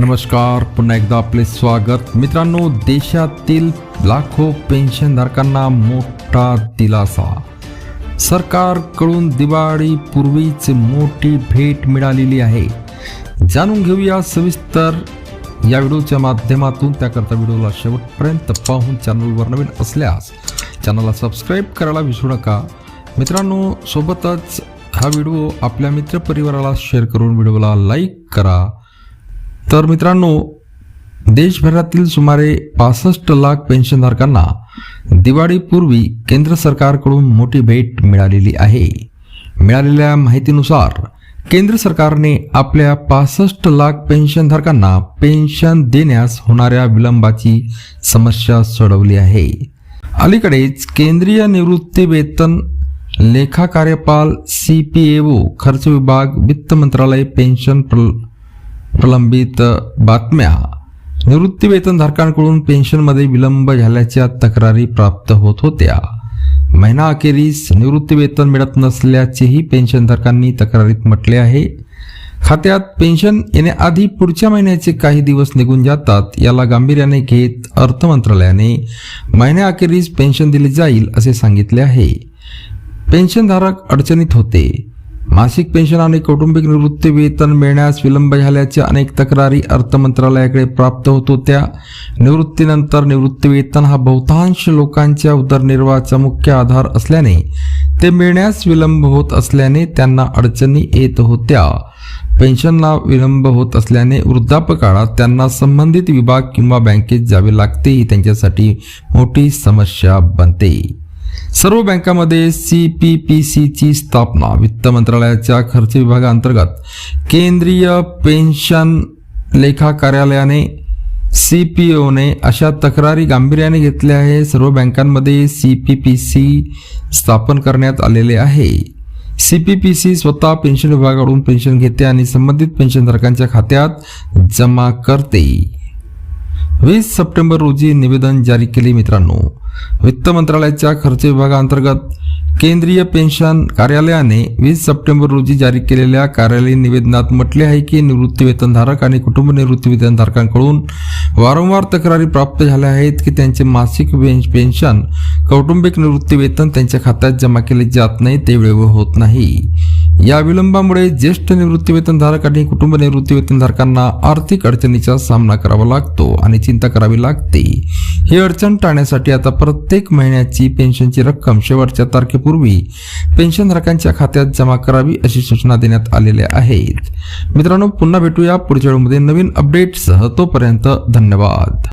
नमस्कार पुन्हा एकदा आपले स्वागत. मित्रांनो देशातील लाखो पेन्शनधारकांना मोठा दिलासा. सरकारकडून दिवाळीपूर्वीच मोठी भेट मिळालेली आहे. जाणून घेऊया सविस्तर या व्हिडिओच्या माध्यमातून. त्याकरता व्हिडिओला शेवटपर्यंत पाहून चॅनलवर नवीन असल्यास चॅनलला सबस्क्राईब करायला विसरू नका. मित्रांनो सोबतच हा व्हिडिओ आपल्या मित्रपरिवाराला शेअर करून व्हिडिओला लाईक करा. तर मित्रांनो देशभरातील सुमारे पासष्ट लाख पेन्शनधारकांना दिवाळीपूर्वी केंद्र सरकारकडून मोठी भेट मिळालेली आहे. मिळालेल्या माहितीनुसार केंद्र सरकारने आपल्या पासष्ट लाख पेन्शनधारकांना पेन्शन देण्यास होणाऱ्या विलंबाची समस्या सोडवली आहे. अलीकडेच केंद्रीय निवृत्ती वेतन लेखा कार्यपाल सी पी ओ खर्च विभाग वित्त मंत्रालय पेन्शन प्रल प्रलंबित बातम्या. निवृत्तीवेतनधारकांकडून पेन्शनमध्ये विलंब झाल्याच्या तक्रारी प्राप्त होत होत्या. महिना अखेरीस निवृत्ती वेतन मिळत नसल्याचेही पेन्शनधारकांनी तक्रारीत म्हटले आहे. खात्यात पेन्शन येण्याआधी पुढच्या महिन्याचे काही दिवस निघून जातात याला गांभीर्याने घेत अर्थ मंत्रालयाने महिन्याअखेरीस पेन्शन दिली जाईल असे सांगितले आहे. पेन्शनधारक अडचणीत होते. मासिक पेन्शन आणि कौटुंबिक निवृत्ती वेतन मिळण्यास विलंब झाल्याच्या अनेक तक्रारी अर्थ मंत्रालयाकडे प्राप्त होत होत्या. निवृत्तीनंतर निवृत्ती वेतन हा बहुतांश लोकांच्या उदरनिर्वाहाचा मुख्य आधार असल्याने ते मिळण्यास विलंब होत असल्याने त्यांना अडचणी येत होत्या. पेन्शनला विलंब होत असल्याने वृद्धापकाळात त्यांना संबंधित विभाग किंवा बँकेत जावे लागते. ही त्यांच्यासाठी मोठी समस्या बनते. सर्व बँकांमध्ये सी पी पी सीची स्थापना. वित्त मंत्रालयाच्या खर्च विभागाअंतर्गत केंद्रीय पेन्शन लेखा कार्यालयाने सी पी ओने अशा तक्रारी गांभीर्याने घेतल्या आहे सर्व बँकांमध्ये सी पी पी सी स्थापन करण्यात आलेले आहे. सी पी पी सी स्वतः पेन्शन विभागाकडून पेन्शन घेते आणि संबंधित पेन्शनधारकांच्या खात्यात जमा करते. वीस सप्टेंबर रोजी निवेदन जारी केले मित्रांनो. वित्त मंत्रालयाच्या खर्च विभागाअंतर्गत केंद्रीय पेन्शन कार्यालयाने वीस सप्टेंबर रोजी जारी केलेल्या कार्यालयीन निवेदनात म्हटले आहे की निवृत्तीवेतनधारक आणि कुटुंब निवृत्तीवेतनधारकांकडून वारंवार तक्रारी प्राप्त झाल्या आहेत की त्यांचे मासिक पेन्शन कौटुंबिक निवृत्तीवेतन त्यांच्या खात्यात जमा केले जात नाही ते वेळेवर होत नाही. या विलंबामुळे ज्येष्ठ निवृत्तीवेतनधारक आणि कुटुंब निवृत्तीवेतनधारकांना आर्थिक अडचणीचा सामना करावा लागतो आणि चिंता करावी लागते. ही अडचण टाळण्यासाठी आता प्रत्येक महिन्याची पेन्शनची रक्कम शेवटच्या तारखेपूर्वी पेन्शनधारकांच्या खात्यात जमा करावी अशी सूचना देण्यात आलेल्या आहेत. मित्रांनो पुन्हा भेटूया पुढच्या वेळेमध्ये नवीन अपडेट्ससह तोपर्यंत धन्यवाद.